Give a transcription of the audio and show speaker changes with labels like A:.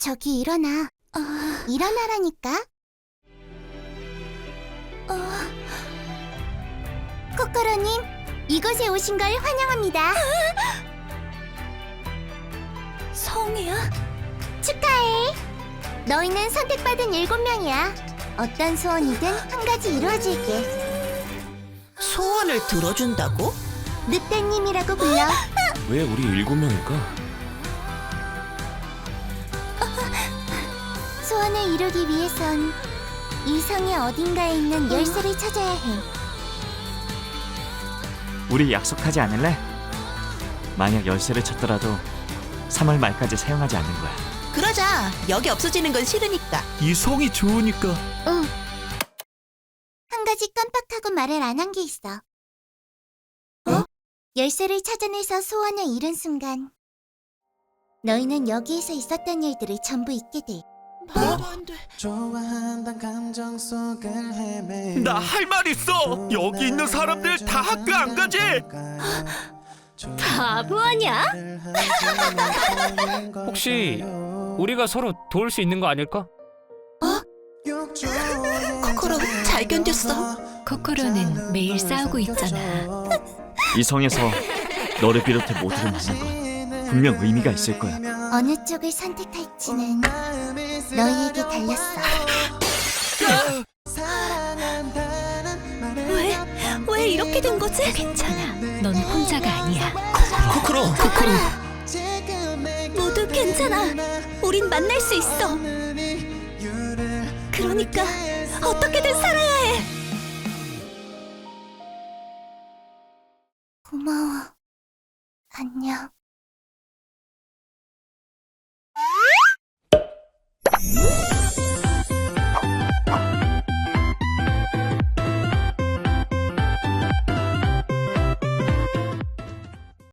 A: 저기 일어나. 일어나라니까. 코코로님, 이곳에 오신 걸 환영합니다.
B: 성이야?
A: 축하해. 너희는 선택받은 일곱 명이야. 어떤 소원이든 한 가지 이루어질게.
B: 소원을 들어준다고?
A: 늑대님이라고 불러.
C: 왜 우리 일곱 명일까?
A: 소원을 이루기 위해선 이 성의 어딘가에 있는 열쇠를 찾아야 해.
C: 우리 약속하지 않을래? 만약 열쇠를 찾더라도 3월 말까지 사용하지 않는 거야.
B: 그러자. 여기 없어지는 건 싫으니까.
D: 이 성이 좋으니까
A: 응. 한 가지 깜빡하고 말을 안 한 게 있어. 어? 열쇠를 찾아내서 소원을 이룬 순간 너희는 여기에서 있었던 일들을 전부 잊게 돼.
B: 말도 안 돼.
E: 좋아한단 감정 속을 헤매
D: 나 할 말 있어. 여기 있는 사람들 다 학교 안 가지?
B: 바보 아냐?
F: 혹시 우리가 서로 도울 수 있는 거 아닐까?
B: 코코로 잘 견뎠어.
G: 코코로는 매일 싸우고 있잖아.
C: 이 성에서 너를 비롯해 모두를 만난 건 분명 의미가 있을 거야.
A: 어느 쪽을 선택할지는 너희에게 달렸어.
B: 왜? 왜 이렇게 된 거지?
G: 괜찮아. 넌 혼자가 아니야.
D: 코코로.
B: 코코로. 모두 괜찮아. 우린 만날 수 있어. 그러니까 어떻게든 살아야 해.
A: 고마워. 안녕. Yeah.